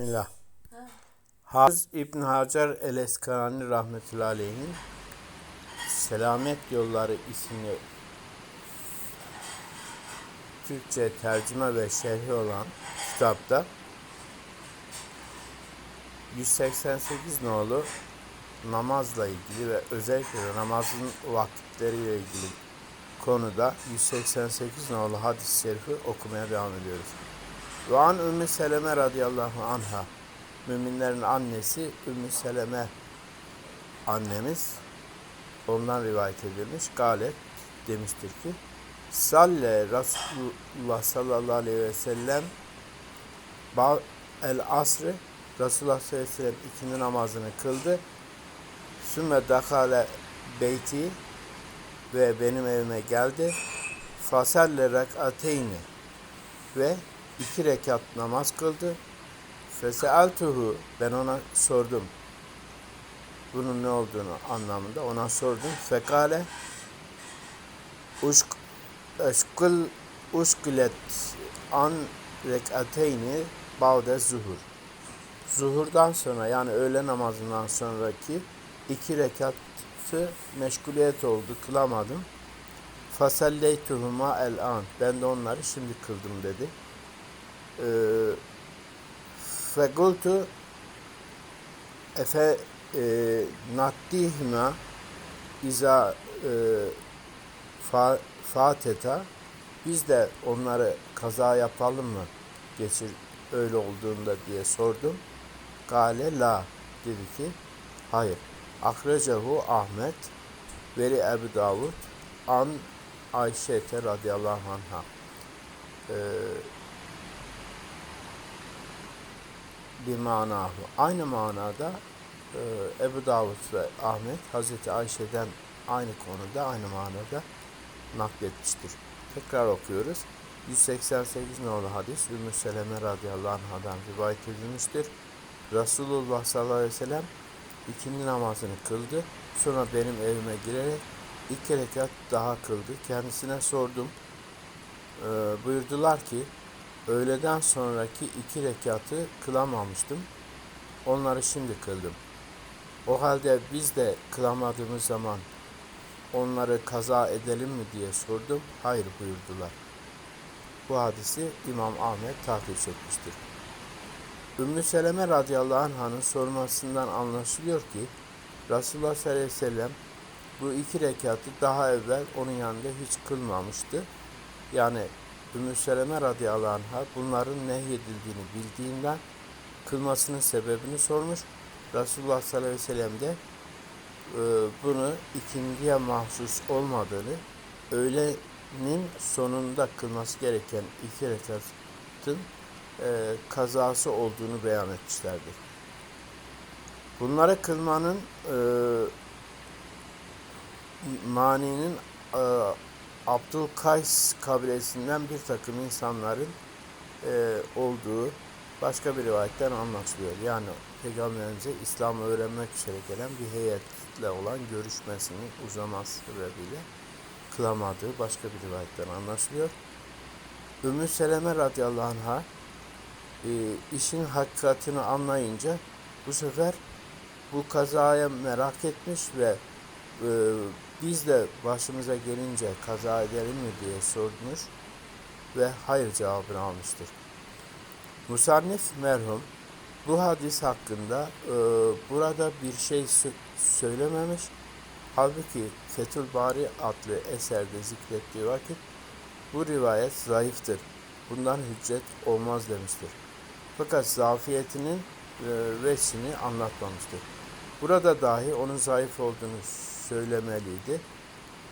Bismillah. Hafız İbn Hacer el Eskalani rahmetullahi aleyhin Selamet Yolları isimli Türkçe tercüme ve şerhi olan kitapta 188 nolu namazla ilgili ve özellikle namazın vakitleriyle ilgili konuda 188 nolu hadis-i şerifi okumaya devam ediyoruz. Ve an Ümmü Seleme radıyallahu anha müminlerin annesi Ümmü Seleme annemiz ondan rivayet edilmiş. Galet demiştir ki Salle Resulullah sallallahu aleyhi ve sellem el asrı Resulullah sallallahu aleyhi ve sellem ikindi namazını kıldı. Sümme dakale beyti ve benim evime geldi. Fasalle rek'ateyni ve iki rekat namaz kıldı. Fesealtuhu ben ona sordum. Bunun ne olduğunu anlamında ona sordum. Fekale uşk eşkıl uşkilet an rekateyni ba'de zuhur. Zuhurdan sonra yani öğle namazından sonraki iki rekatı meşguliyet oldu. Kılamadım. Fasalleytuhuma el an. Ben de onları şimdi kıldım dedi. Ee, Fegultu efe e, nattihima iza e, fa, fateta biz de onları kaza yapalım mı geçir öyle olduğunda diye sordum. Gale la dedi ki hayır. Akrecehu Ahmet veri Ebu Davud an Ayşete radıyallahu anha. Ee, bir manahu. Aynı manada e, Ebu Davud ve Ahmet Hazreti Ayşe'den aynı konuda aynı manada nakletmiştir. Tekrar okuyoruz. 188 nolu hadis Ümmü Seleme radıyallahu anhadan rivayet edilmiştir. Resulullah sallallahu aleyhi ve sellem ikindi namazını kıldı. Sonra benim evime girerek iki rekat daha kıldı. Kendisine sordum. Ee, buyurdular ki öğleden sonraki iki rekatı kılamamıştım. Onları şimdi kıldım. O halde biz de kılamadığımız zaman onları kaza edelim mi diye sordum. Hayır buyurdular. Bu hadisi İmam Ahmet takip etmiştir. Ümmü Seleme radıyallahu anh'ın sormasından anlaşılıyor ki Resulullah sallallahu aleyhi ve sellem bu iki rekatı daha evvel onun yanında hiç kılmamıştı. Yani Ümmü Seleme radıyallahu anh'a bunların nehyedildiğini bildiğinden kılmasının sebebini sormuş. Resulullah sallallahu aleyhi ve sellem de e, bunu ikindiye mahsus olmadığını, öğlenin sonunda kılması gereken iki rekatın e, kazası olduğunu beyan etmişlerdir. Bunları kılmanın e, maninin e, Abdülkays kabilesinden bir takım insanların e, olduğu başka bir rivayetten anlaşılıyor. Yani Peygamberimize İslam'ı öğrenmek üzere gelen bir heyetle olan görüşmesinin uzaması sebebiyle kılamadığı başka bir rivayetten anlaşılıyor. Ümmü Seleme radıyallahu anh'a e, işin hakikatini anlayınca bu sefer bu kazaya merak etmiş ve e, biz de başımıza gelince kaza edelim mi diye sormuş ve hayır cevabını almıştır. Musannif merhum bu hadis hakkında e, burada bir şey söylememiş. Halbuki Fethül Bari adlı eserde zikrettiği vakit bu rivayet zayıftır. Bundan hüccet olmaz demiştir. Fakat zafiyetinin e, veçini anlatmamıştır. Burada dahi onun zayıf olduğunu söylemeliydi.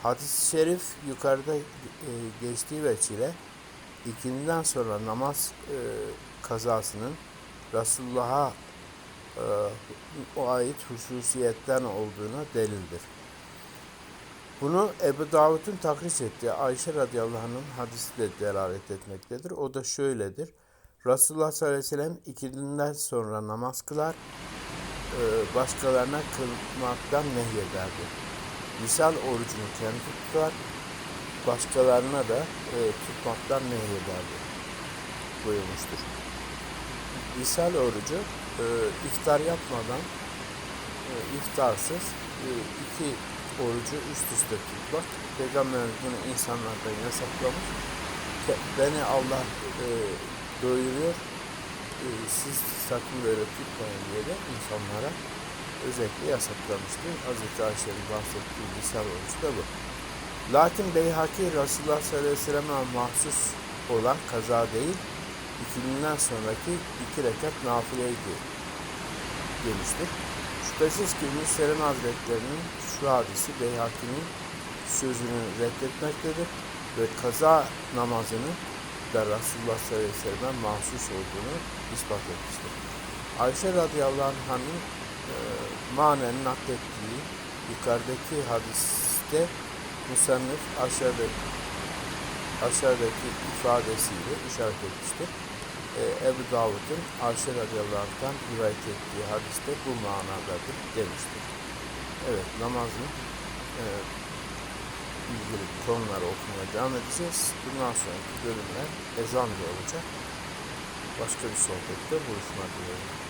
Hadis-i şerif yukarıda e, geçtiği veçile ikinden sonra namaz e, kazasının Resulullah'a e, o ait hususiyetten olduğuna delildir. Bunu Ebu Davud'un takriş ettiği Ayşe radıyallahu anh'ın hadisi de delalet etmektedir. O da şöyledir. Resulullah sallallahu aleyhi ve sellem ikinden sonra namaz kılar, başkalarına kılmaktan nehyederdi. Misal orucunu kendi tutar, başkalarına da e, tutmaktan nehyederdi buyurmuştur. ishal orucu e, iftar yapmadan e, iftarsız e, iki orucu üst üste tutmak. Peygamberimiz bunu insanlardan yasaklamış. Beni Allah e, doyuruyor. E, siz böyle tutmayın diye de insanlara özellikle yasaklamıştır. Hazreti Ayşe'nin bahsettiği misal orucu da bu. Lakin Beyhaki Resulullah sallallahu aleyhi ve sellem'e mahsus olan kaza değil, ikilinden sonraki iki rekat nafileydi demiştir. Şüphesiz ki Müslüman Hazretlerinin şu hadisi Beyhaki'nin sözünü reddetmektedir ve kaza namazının da Resulullah sallallahu aleyhi ve mahsus olduğunu ispat etmiştir. Ayşe radıyallahu anh'ın e, manen naklettiği yukarıdaki hadiste Musannif aşağıdaki, aşağıdaki ifadesiyle işaret etmiştir. E, Ebu Davud'un Ayşe radıyallahu anh'tan rivayet ettiği hadiste bu manadadır demiştir. Evet namazın e, ilgili konuları okumaya devam edeceğiz. Bundan sonraki bölümler ezan da olacak. Başka bir sohbette buluşmak dileğiyle.